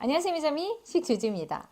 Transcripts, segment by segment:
안녕하세요 미자미 식주지입니다.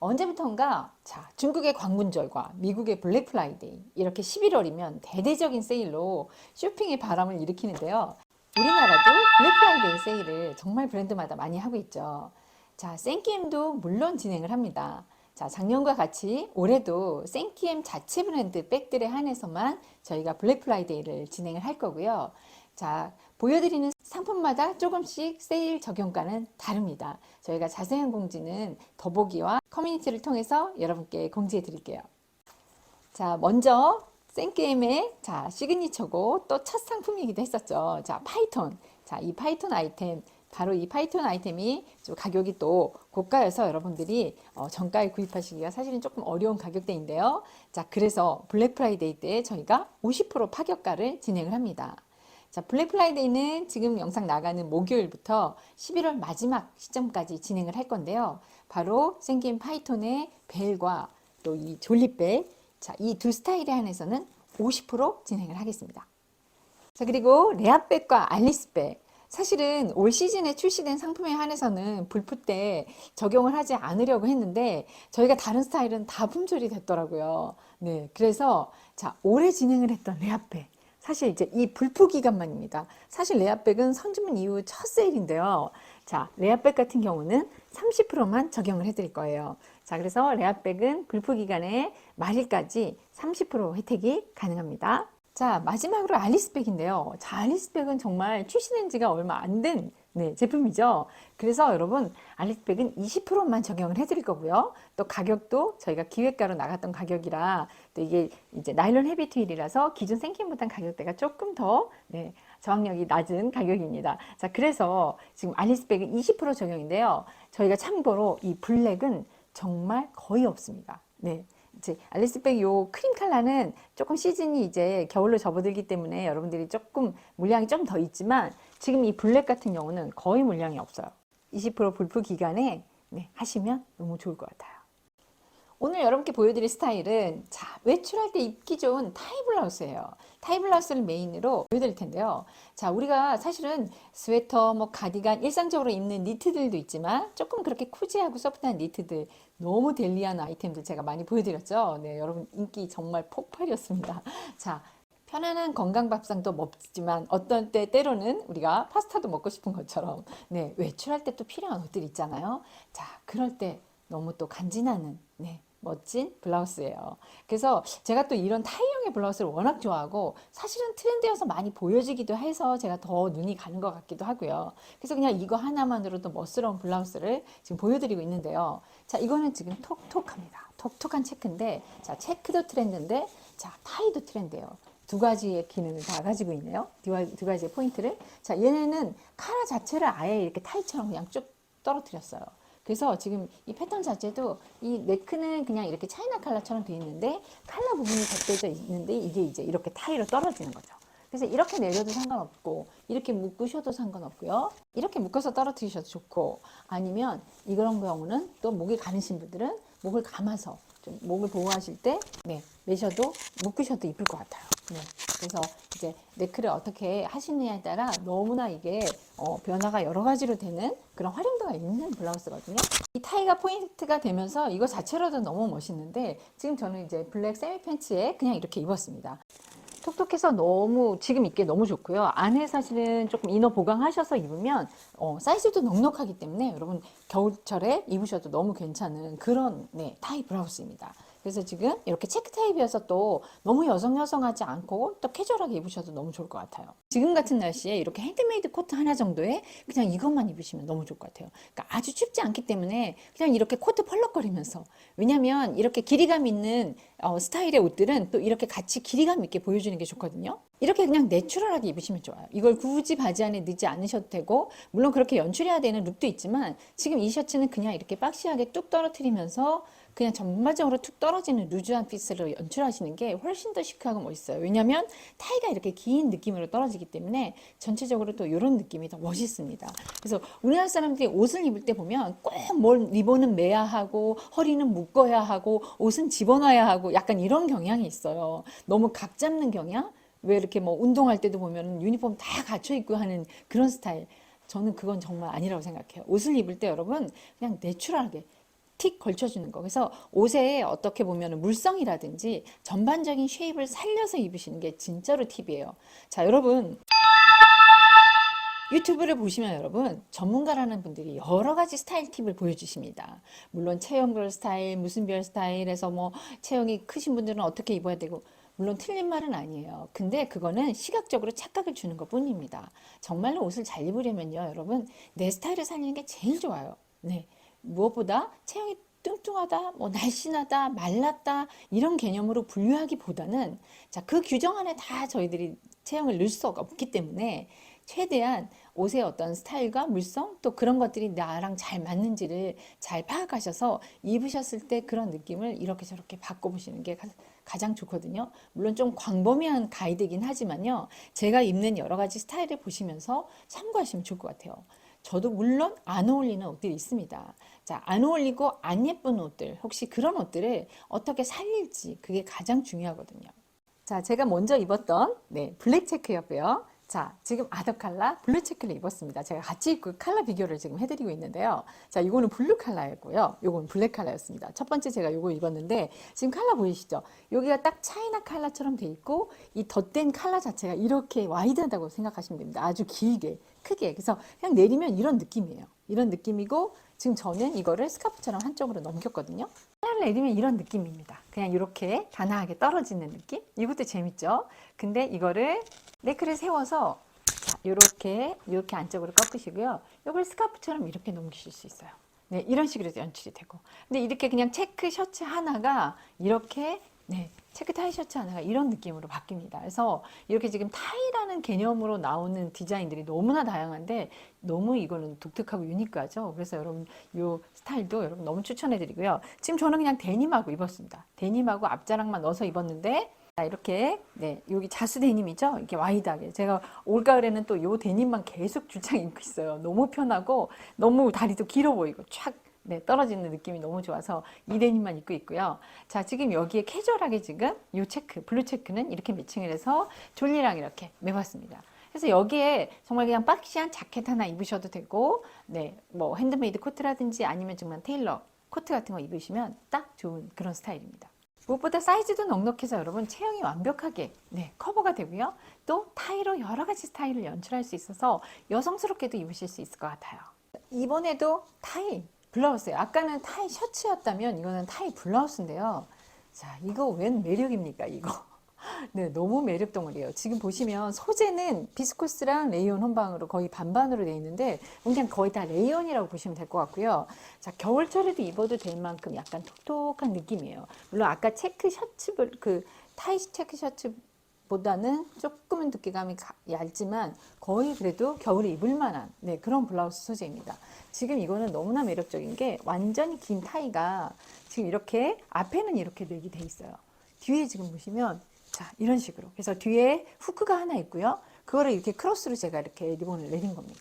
언제부턴가 자 중국의 광군절과 미국의 블랙 프라이데이 이렇게 11월이면 대대적인 세일로 쇼핑의 바람을 일으키는데요. 우리나라도 블랙 프라이데이 세일을 정말 브랜드마다 많이 하고 있죠. 자 생기엠도 물론 진행을 합니다. 자 작년과 같이 올해도 생기엠 자체 브랜드 백들에 한해서만 저희가 블랙 프라이데이를 진행을 할 거고요. 자 보여드리는 상품마다 조금씩 세일 적용가는 다릅니다. 저희가 자세한 공지는 더보기와 커뮤니티를 통해서 여러분께 공지해 드릴게요. 자, 먼저 생게임의 자, 시그니처고 또 첫 상품이기도 했었죠. 자, 파이톤. 자, 이 파이톤 아이템 바로 이 파이톤 아이템이 좀 가격이 또 고가여서 여러분들이 어, 정가에 구입하시기가 사실은 조금 어려운 가격대인데요. 자, 그래서 블랙 프라이데이 때 저희가 50% 파격가를 진행을 합니다. 자, 블랙 프라이데이는 지금 영상 나가는 목요일부터 11월 마지막 시점까지 진행을 할 건데요. 바로 생긴 파이톤의 벨과 또 이 졸리벨, 자, 이 두 스타일에 한해서는 50% 진행을 하겠습니다. 자, 그리고 레아백과 알리스백. 사실은 올 시즌에 출시된 상품에 한해서는 불프 때 적용을 하지 않으려고 했는데 저희가 다른 스타일은 다 품절이 됐더라고요. 네. 그래서 자, 올해 진행을 했던 레아백. 사실 이제 이 불프 기간만입니다. 사실 레아백은 선주문 이후 첫 세일인데요. 자, 레아백 같은 경우는 30%만 적용을 해드릴 거예요. 자, 그래서 레아백은 불프 기간에 말일까지 30% 혜택이 가능합니다. 자, 마지막으로 알리스백인데요. 자, 알리스백은 정말 출시된 지가 얼마 안된 네, 제품이죠. 그래서 여러분, 알리스백은 20%만 적용을 해드릴 거고요. 또 가격도 저희가 기획가로 나갔던 가격이라 또 이게 이제 나일론 헤비 트윌이라서 기존 생김보단 가격대가 조금 더 네, 저항력이 낮은 가격입니다. 자, 그래서 지금 알리스백은 20% 적용인데요. 저희가 참고로 이 블랙은 정말 거의 없습니다. 네. 이제 알리스백 요 크림 컬러는 조금 시즌이 이제 겨울로 접어들기 때문에 여러분들이 조금 물량이 좀 더 있지만 지금 이 블랙 같은 경우는 거의 물량이 없어요. 20% 불프 기간에 네, 하시면 너무 좋을 것 같아요. 오늘 여러분께 보여드릴 스타일은 자 외출할 때 입기 좋은 타이 블라우스예요. 타이 블라우스를 메인으로 보여드릴 텐데요. 자 우리가 사실은 스웨터, 뭐 가디건 일상적으로 입는 니트들도 있지만 조금 그렇게 쿠지하고 소프트한 니트들 너무 델리한 아이템들 제가 많이 보여드렸죠. 네 여러분 인기 정말 폭발이었습니다. 자 편안한 건강 밥상도 먹지만 어떤 때 때로는 우리가 파스타도 먹고 싶은 것처럼 네 외출할 때 또 필요한 옷들 있잖아요. 자 그럴 때 너무 또 간지나는 네 멋진 블라우스예요. 그래서 제가 또 이런 타이형의 블라우스를 워낙 좋아하고 사실은 트렌드여서 많이 보여지기도 해서 제가 더 눈이 가는 것 같기도 하고요. 그래서 그냥 이거 하나만으로도 멋스러운 블라우스를 지금 보여드리고 있는데요. 자, 이거는 지금 톡톡합니다. 톡톡한 체크인데, 자, 체크도 트렌드인데, 자, 타이도 트렌드예요. 두 가지의 기능을 다 가지고 있네요. 두, 가지의 포인트를. 자, 얘네는 카라 자체를 아예 이렇게 타이처럼 그냥 쭉 떨어뜨렸어요. 그래서 지금 이 패턴 자체도 이 네크는 그냥 이렇게 차이나 칼라처럼 되어 있는데 칼라 부분이 덧대져 있는데 이게 이제 이렇게 타이로 떨어지는 거죠. 그래서 이렇게 내려도 상관없고 이렇게 묶으셔도 상관없고요. 이렇게 묶어서 떨어뜨리셔도 좋고 아니면 이런 경우는 또 목이 가르신 분들은 목을 감아서 좀 목을 보호하실 때 네, 매셔도 묶으셔도 이쁠 것 같아요. 네. 그래서 이제 네크를 어떻게 하시느냐에 따라 너무나 이게 어, 변화가 여러 가지로 되는 그런 활용도가 있는 블라우스거든요. 이 타이가 포인트가 되면서 이거 자체로도 너무 멋있는데 지금 저는 이제 블랙 세미 팬츠에 그냥 이렇게 입었습니다. 톡톡해서 너무 지금 입기 너무 좋고요. 안에 사실은 조금 이너 보강하셔서 입으면 어, 사이즈도 넉넉하기 때문에 여러분 겨울철에 입으셔도 너무 괜찮은 그런 네, 타이 브라우스입니다. 그래서 지금 이렇게 체크 타입이어서 또 너무 여성 여성하지 않고 또 캐주얼하게 입으셔도 너무 좋을 것 같아요. 지금 같은 날씨에 이렇게 핸드메이드 코트 하나 정도에 그냥 이것만 입으시면 너무 좋을 것 같아요. 그러니까 아주 춥지 않기 때문에 그냥 이렇게 코트 펄럭거리면서 왜냐면 이렇게 길이감 있는 어, 스타일의 옷들은 또 이렇게 같이 길이감 있게 보여주는 게 좋거든요. 이렇게 그냥 내추럴하게 입으시면 좋아요. 이걸 굳이 바지 안에 넣지 않으셔도 되고 물론 그렇게 연출해야 되는 룩도 있지만 지금 이 셔츠는 그냥 이렇게 박시하게 뚝 떨어뜨리면서 그냥 전반적으로 툭 떨어지는 루즈한 핏으로 연출하시는 게 훨씬 더 시크하고 멋있어요. 왜냐하면 타이가 이렇게 긴 느낌으로 떨어지기 때문에 전체적으로 또 이런 느낌이 더 멋있습니다. 그래서 우리나라 사람들이 옷을 입을 때 보면 꼭 뭘 리본은 매야 하고 허리는 묶어야 하고 옷은 집어넣어야 하고 약간 이런 경향이 있어요. 너무 각 잡는 경향? 왜 이렇게 뭐 운동할 때도 보면 유니폼 다 갖춰 입고 하는 그런 스타일. 저는 그건 정말 아니라고 생각해요. 옷을 입을 때 여러분 그냥 내추럴하게 틱 걸쳐주는 거. 그래서 옷에 어떻게 보면 물성이라든지 전반적인 쉐입을 살려서 입으시는 게 진짜로 팁이에요. 자, 여러분. 유튜브를 보시면 여러분 전문가라는 분들이 여러 가지 스타일 팁을 보여주십니다. 물론 체형별 스타일, 무슨 별 스타일에서 뭐 체형이 크신 분들은 어떻게 입어야 되고 물론 틀린 말은 아니에요. 근데 그거는 시각적으로 착각을 주는 것 뿐입니다. 정말로 옷을 잘 입으려면요, 여러분 내 스타일을 살리는 게 제일 좋아요. 네, 무엇보다 체형이 뚱뚱하다, 뭐 날씬하다, 말랐다 이런 개념으로 분류하기보다는 자 그 규정 안에 다 저희들이 체형을 넣을 수가 없기 때문에 최대한 옷의 어떤 스타일과 물성 또 그런 것들이 나랑 잘 맞는지를 잘 파악하셔서 입으셨을 때 그런 느낌을 이렇게 저렇게 바꿔보시는 게 가- 가장 좋거든요. 물론 좀 광범위한 가이드긴 하지만요. 제가 입는 여러 가지 스타일을 보시면서 참고하시면 좋을 것 같아요. 저도 물론 안 어울리는 옷들이 있습니다. 자, 안 어울리고 안 예쁜 옷들, 혹시 그런 옷들을 어떻게 살릴지 그게 가장 중요하거든요. 자, 제가 먼저 입었던 네, 블랙 체크였고요. 자, 지금 아더 칼라 블루 체크를 입었습니다. 제가 같이 입고 칼라 비교를 지금 해드리고 있는데요. 자, 이거는 블루 칼라였고요. 요건 블랙 칼라였습니다. 첫 번째 제가 요거 입었는데 지금 칼라 보이시죠? 여기가 딱 차이나 칼라처럼 돼 있고 이 덧댄 칼라 자체가 이렇게 와이드하다고 생각하시면 됩니다. 아주 길게, 크게. 그래서 그냥 내리면 이런 느낌이에요. 이런 느낌이고 지금 저는 이거를 스카프처럼 한쪽으로 넘겼거든요. 하나를 내리면 이런 느낌입니다. 그냥 이렇게 단아하게 떨어지는 느낌? 이것도 재밌죠? 근데 이거를 네크를 세워서 자, 이렇게 이렇게 안쪽으로 꺾으시고요. 이걸 스카프처럼 이렇게 넘기실 수 있어요. 네, 이런 식으로 연출이 되고. 근데 이렇게 그냥 체크 셔츠 하나가 이렇게 네, 체크 타이 셔츠 하나가 이런 느낌으로 바뀝니다. 그래서 이렇게 지금 타이라는 개념으로 나오는 디자인들이 너무나 다양한데 너무 이거는 독특하고 유니크하죠. 그래서 여러분 이 스타일도 여러분 너무 추천해 드리고요. 지금 저는 그냥 데님하고 입었습니다. 데님하고 앞자락만 넣어서 입었는데 자, 이렇게 네 여기 자수 데님이죠. 이렇게 와이드하게 제가 올가을에는 또 요 데님만 계속 줄창 입고 있어요. 너무 편하고 너무 다리도 길어 보이고 촥 네, 떨어지는 느낌이 너무 좋아서 이 데님만 입고 있고요. 자, 지금 여기에 캐주얼하게 지금 요 체크, 블루 체크는 이렇게 매칭을 해서 졸리랑 이렇게 매봤습니다. 그래서 여기에 정말 그냥 박시한 자켓 하나 입으셔도 되고, 네, 뭐 핸드메이드 코트라든지 아니면 정말 테일러 코트 같은 거 입으시면 딱 좋은 그런 스타일입니다. 무엇보다 사이즈도 넉넉해서 여러분 체형이 완벽하게 네, 커버가 되고요. 또 타이로 여러 가지 스타일을 연출할 수 있어서 여성스럽게도 입으실 수 있을 것 같아요. 이번에도 타이 블라우스예요. 아까는 타이 셔츠였다면 이거는 타이 블라우스인데요. 자, 이거 웬 매력입니까, 이거? 네, 너무 매력 덩어리예요. 지금 보시면 소재는 비스코스랑 레이온 혼방으로 거의 반반으로 되어 있는데 그냥 거의 다 레이온이라고 보시면 될 것 같고요. 자, 겨울철에도 입어도 될 만큼 약간 톡톡한 느낌이에요. 물론 아까 체크 셔츠 그 타이 체크 셔츠 보다는 조금은 두께감이 가- 얇지만 거의 그래도 겨울에 입을 만한 네, 그런 블라우스 소재입니다. 지금 이거는 너무나 매력적인 게 완전히 긴 타이가 지금 이렇게 앞에는 이렇게 내기 돼 있어요. 뒤에 지금 보시면 자 이런 식으로 그래서 뒤에 후크가 하나 있고요. 그거를 이렇게 크로스로 제가 이렇게 리본을 내린 겁니다.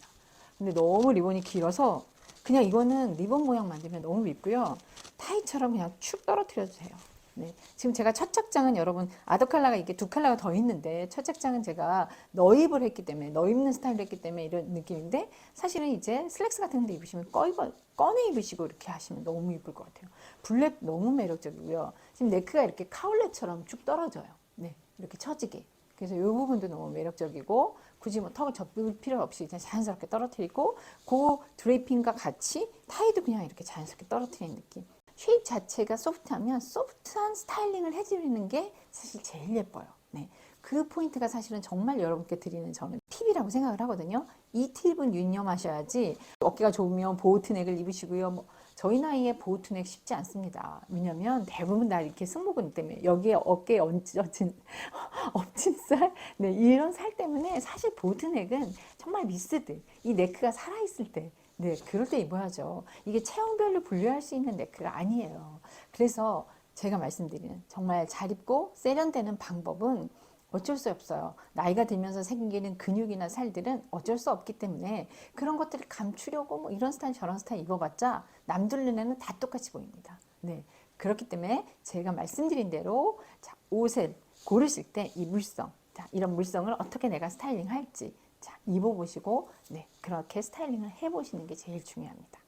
근데 너무 리본이 길어서 그냥 이거는 리본 모양 만들면 너무 밉고요. 타이처럼 그냥 축 떨어뜨려도 돼요. 네. 지금 제가 첫 착장은 여러분 아더 컬러가 이게 두 컬러가 더 있는데 첫 착장은 제가 너입을 했기 때문에 너 입는 스타일을 했기 때문에 이런 느낌인데 사실은 이제 슬랙스 같은 데 입으시면 꺼입어, 꺼내 입으시고 이렇게 하시면 너무 이쁠 것 같아요. 블랙 너무 매력적이고요. 지금 네크가 이렇게 카울렛처럼 쭉 떨어져요. 네. 이렇게 처지게. 그래서 이 부분도 너무 매력적이고 굳이 뭐 턱을 접을 필요 없이 그냥 자연스럽게 떨어뜨리고 그 드레이핑과 같이 타이도 그냥 이렇게 자연스럽게 떨어뜨리는 느낌. 쉐입 자체가 소프트하면 소프트한 스타일링을 해주는 게 사실 제일 예뻐요. 네. 그 포인트가 사실은 정말 여러분께 드리는 저는 팁이라고 생각을 하거든요. 이 팁은 유념하셔야지 어깨가 좁으면 보호트넥을 입으시고요. 뭐 저희 나이에 보호트넥 쉽지 않습니다. 왜냐면 대부분 다 이렇게 승모근 때문에 여기에 어깨에 얹어진 엎친 살, 네, 이런 살 때문에 사실 보호트넥은 정말 미스들. 이 네크가 살아있을 때 네, 그럴 때 입어야죠. 이게 체형별로 분류할 수 있는 네크가 아니에요. 그래서 제가 말씀드리는 정말 잘 입고 세련되는 방법은 어쩔 수 없어요. 나이가 들면서 생기는 근육이나 살들은 어쩔 수 없기 때문에 그런 것들을 감추려고 뭐 이런 스타일 저런 스타일 입어봤자 남들 눈에는 다 똑같이 보입니다. 네. 그렇기 때문에 제가 말씀드린 대로 자, 옷을 고르실 때 이 물성, 자, 이런 물성을 어떻게 내가 스타일링 할지 자, 입어보시고 네, 그렇게 스타일링을 해보시는 게 제일 중요합니다.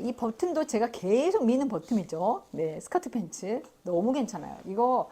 이 버튼도 제가 계속 미는 버튼이죠. 네, 스커트 팬츠 너무 괜찮아요. 이거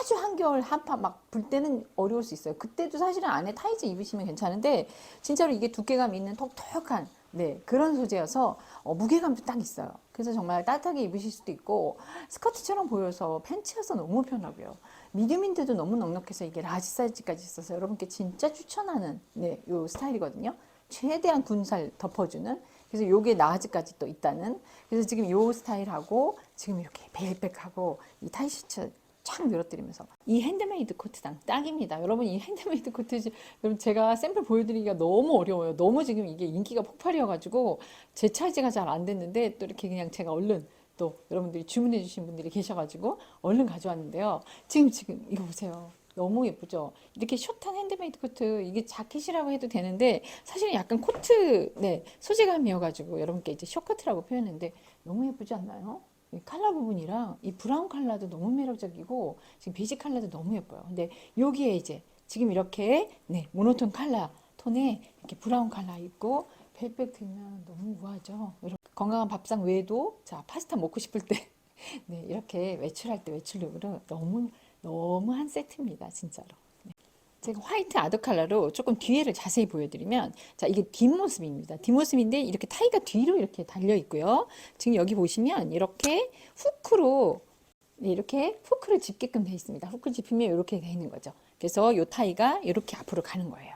아주 한겨울 한파 막 불 때는 어려울 수 있어요. 그때도 사실은 안에 타이즈 입으시면 괜찮은데 진짜로 이게 두께감 있는 톡톡한 네 그런 소재여서 어, 무게감도 딱 있어요. 그래서 정말 따뜻하게 입으실 수도 있고 스커트처럼 보여서 팬츠여서 너무 편하고요. 미디움인데도 너무 넉넉해서 이게 라지 사이즈까지 있어서 여러분께 진짜 추천하는 네, 요 스타일이거든요. 최대한 군살 덮어주는 그래서 요게 나아지까지 또 있다는 그래서 지금 요 스타일하고 지금 이렇게 베일백하고 이 타이 셔츠 쫙 늘어뜨리면서 이 핸드메이드 코트당 딱입니다. 여러분 이 핸드메이드 코트 지- 여러분 제가 샘플 보여드리기가 너무 어려워요. 너무 지금 이게 인기가 폭발이어가지고 제 차지가 잘 안 됐는데 또 이렇게 그냥 제가 얼른 또 여러분들이 주문해 주신 분들이 계셔가지고 얼른 가져왔는데요. 지금 지금 이거 보세요. 너무 예쁘죠? 이렇게 숏한 핸드메이드 코트 이게 자켓이라고 해도 되는데 사실은 약간 코트 네 소재감이어가지고 여러분께 이제 숏코트라고 표현했는데 너무 예쁘지 않나요? 이 칼라 부분이랑 이 브라운 칼라도 너무 매력적이고 지금 베이지 칼라도 너무 예뻐요. 근데 여기에 이제 지금 이렇게 네 모노톤 칼라 톤에 이렇게 브라운 칼라 입고 벨백 들면 너무 우아하죠. 건강한 밥상 외에도 자 파스타 먹고 싶을 때 네, 이렇게 외출할 때 외출룩으로 너무 너무 한 세트입니다, 진짜로. 네. 제가 화이트 아더 컬러로 조금 뒤에를 자세히 보여드리면 자 이게 뒷모습입니다. 뒷모습인데 이렇게 타이가 뒤로 이렇게 달려 있고요. 지금 여기 보시면 이렇게 후크로 네, 이렇게 후크를 집게끔 돼 있습니다. 후크 집히면 이렇게 돼 있는 거죠. 그래서 이 타이가 이렇게 앞으로 가는 거예요.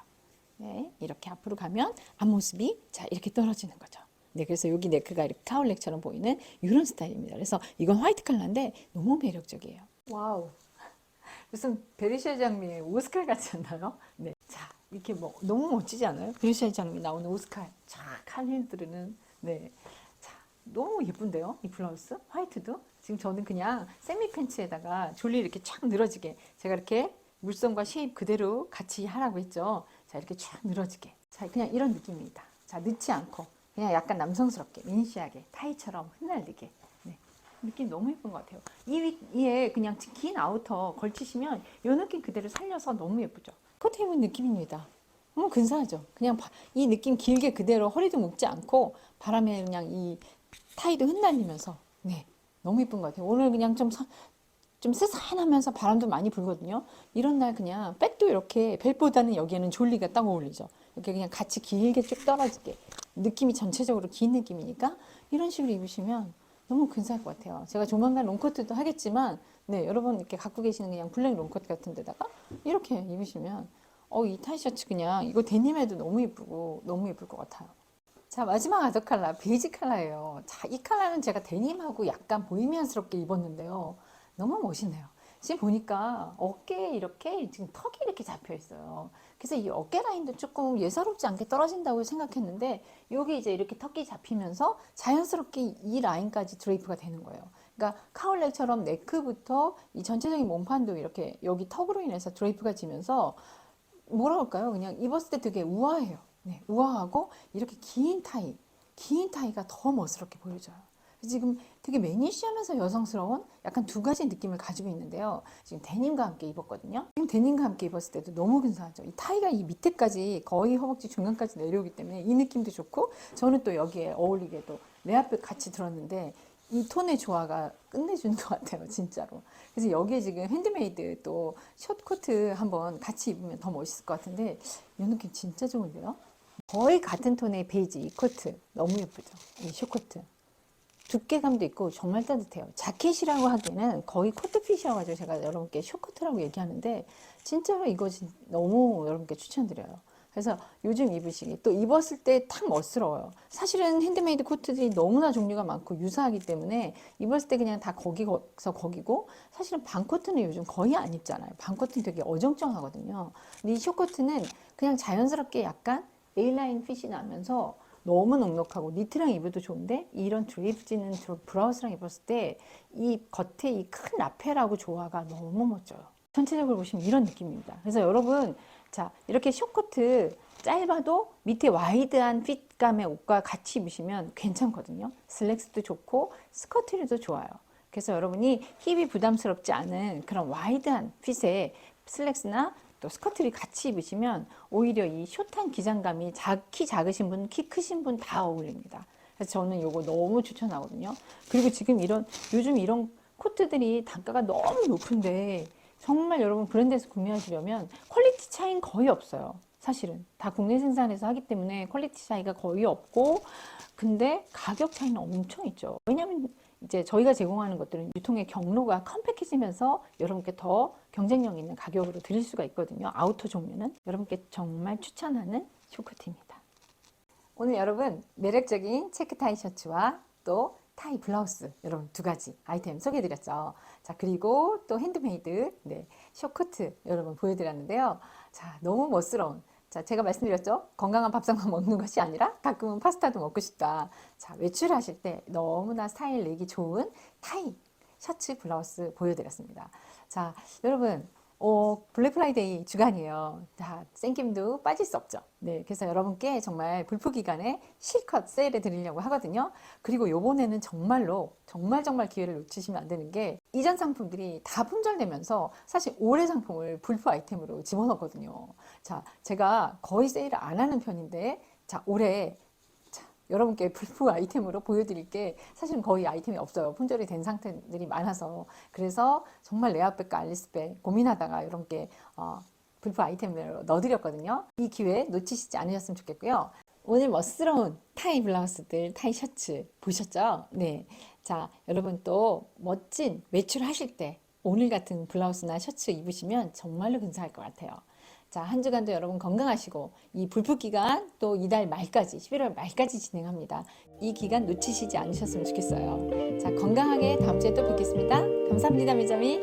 네, 이렇게 앞으로 가면 앞모습이 자 이렇게 떨어지는 거죠. 네, 그래서 여기 네크가 이렇게 카울렉처럼 보이는 이런 스타일입니다. 그래서 이건 화이트 컬러인데 너무 매력적이에요. 와우. 무슨 베르시아 장미의 오스칼 같지 않나요? 네. 자, 이렇게 뭐 너무 멋지지 않아요? 베르시아 장미 나오는 오스칼. 쫙 한일들은 네. 자, 너무 예쁜데요? 이 블라우스? 화이트도? 지금 저는 그냥 세미 팬츠에다가 졸리 이렇게 쫙 늘어지게 제가 이렇게 물선과 쉐입 그대로 같이 하라고 했죠. 자, 이렇게 쫙 늘어지게. 자, 그냥 이런 느낌입니다. 자, 늦지 않고 그냥 약간 남성스럽게 민시하게 타이처럼 흩날리게. 네. 느낌 너무 예쁜 것 같아요. 이 위- 위에 그냥 긴 아우터 걸치시면 이 느낌 그대로 살려서 너무 예쁘죠. 코트 입은 느낌입니다. 너무 근사하죠. 그냥 바- 이 느낌 길게 그대로 허리도 묶지 않고 바람에 그냥 이 타이도 흩날리면서 네 너무 예쁜 것 같아요. 오늘 그냥 좀 서- 좀 스산하면서 바람도 많이 불거든요. 이런 날 그냥 백도 이렇게 벨보다는 여기에는 졸리가 딱 어울리죠. 이렇게 그냥 같이 길게 쭉 떨어지게 느낌이 전체적으로 긴 느낌이니까 이런 식으로 입으시면 너무 근사할 것 같아요. 제가 조만간 롱코트도 하겠지만 네 여러분 이렇게 갖고 계시는 그냥 블랙 롱코트 같은 데다가 이렇게 입으시면 어 이 타이셔츠 그냥 이거 데님에도 너무 예쁘고 너무 예쁠 것 같아요. 자 마지막 아더 컬러 베이지 컬러예요. 자이 컬러는 제가 데님하고 약간 보이미안스럽게 입었는데요. 너무 멋있네요. 지금 보니까 어깨에 이렇게 지금 턱이 이렇게 잡혀 있어요. 그래서 이 어깨 라인도 조금 예사롭지 않게 떨어진다고 생각했는데 여기 이제 이렇게 턱이 잡히면서 자연스럽게 이 라인까지 드레이프가 되는 거예요. 그러니까 카울렉처럼 네크부터 이 전체적인 몸판도 이렇게 여기 턱으로 인해서 드레이프가 지면서 뭐라 할까요? 그냥 입었을 때 되게 우아해요. 네, 우아하고 이렇게 긴 타이, 긴 타이가 더 멋스럽게 보여져요. 지금 되게 매니시하면서 여성스러운 약간 두 가지 느낌을 가지고 있는데요. 지금 데님과 함께 입었거든요. 지금 데님과 함께 입었을 때도 너무 근사하죠. 이 타이가 이 밑에까지 거의 허벅지 중간까지 내려오기 때문에 이 느낌도 좋고 저는 또 여기에 어울리게도 내 앞에 같이 들었는데 이 톤의 조화가 끝내주는 것 같아요, 진짜로. 그래서 여기에 지금 핸드메이드 또 숏코트 한번 같이 입으면 더 멋있을 것 같은데 이 느낌 진짜 좋은데요? 거의 같은 톤의 베이지 이 코트 너무 예쁘죠? 이 숏코트. 두께감도 있고 정말 따뜻해요. 자켓이라고 하기에는 거의 코트핏이어가지고 제가 여러분께 숏코트라고 얘기하는데 진짜로 이거 진- 너무 여러분께 추천드려요. 그래서 요즘 입으시기 또 입었을 때 탁 멋스러워요. 사실은 핸드메이드 코트들이 너무나 종류가 많고 유사하기 때문에 입었을 때 그냥 다 거기서 거기고 사실은 반코트는 요즘 거의 안 입잖아요. 반코트는 되게 어정쩡하거든요. 근데 이 숏코트는 그냥 자연스럽게 약간 A라인 핏이 나면서 너무 넉넉하고 니트랑 입어도 좋은데 이런 드립지는 브라우스랑 입었을 때 이 겉에 이 큰 라펠하고 조화가 너무 멋져요. 전체적으로 보시면 이런 느낌입니다. 그래서 여러분 자 이렇게 숏코트 짧아도 밑에 와이드한 핏감의 옷과 같이 입으시면 괜찮거든요. 슬랙스도 좋고 스커트류도 좋아요. 그래서 여러분이 힙이 부담스럽지 않은 그런 와이드한 핏의 슬랙스나 또 스커트를 같이 입으시면 오히려 이 숏한 기장감이 자, 키 작으신 분, 키 크신 분 다 어울립니다. 그래서 저는 이거 너무 추천하거든요. 그리고 지금 이런 요즘 이런 코트들이 단가가 너무 높은데 정말 여러분 브랜드에서 구매하시려면 퀄리티 차이는 거의 없어요. 사실은 다 국내 생산해서 하기 때문에 퀄리티 차이가 거의 없고 근데 가격 차이는 엄청 있죠. 왜냐하면 이제 저희가 제공하는 것들은 유통의 경로가 컴팩해지면서 여러분께 더 경쟁력 있는 가격으로 드릴 수가 있거든요. 아우터 종류는 여러분께 정말 추천하는 쇼커트입니다. 오늘 여러분 매력적인 체크 타이 셔츠와 또 타이 블라우스 여러분 두 가지 아이템 소개해드렸죠. 자 그리고 또 핸드메이드 네 쇼커트 여러분 보여드렸는데요. 자 너무 멋스러운 자 제가 말씀드렸죠. 건강한 밥상만 먹는 것이 아니라 가끔은 파스타도 먹고 싶다. 자 외출하실 때 너무나 스타일 내기 좋은 타이 셔츠 블라우스 보여드렸습니다. 자 여러분 어, 블랙 프라이데이 주간이에요. 자, 생김도 빠질 수 없죠. 네, 그래서 여러분께 정말 불포 기간에 실컷 세일해 드리려고 하거든요. 그리고 요번에는 정말로 정말 정말 기회를 놓치시면 안 되는 게 이전 상품들이 다 품절되면서 사실 올해 상품을 불포 아이템으로 집어넣거든요. 자, 제가 거의 세일을 안 하는 편인데 자, 올해 자, 여러분께 불포 아이템으로 보여드릴 게 사실은 거의 아이템이 없어요. 품절이 된 상태들이 많아서. 그래서 정말 레아백과 알리스백 고민하다가 여러분께 어, 불포 아이템으로 넣어드렸거든요. 이 기회 놓치시지 않으셨으면 좋겠고요. 오늘 멋스러운 타이 블라우스들, 타이 셔츠 보셨죠? 네. 자, 여러분 또 멋진 외출하실 때 오늘 같은 블라우스나 셔츠 입으시면 정말로 근사할 것 같아요. 자, 한 주간도 여러분 건강하시고 이 불프 기간 또 이달 말까지 11월 말까지 진행합니다. 이 기간 놓치시지 않으셨으면 좋겠어요. 자, 건강하게 다음 주에 또 뵙겠습니다. 감사합니다, 미자미.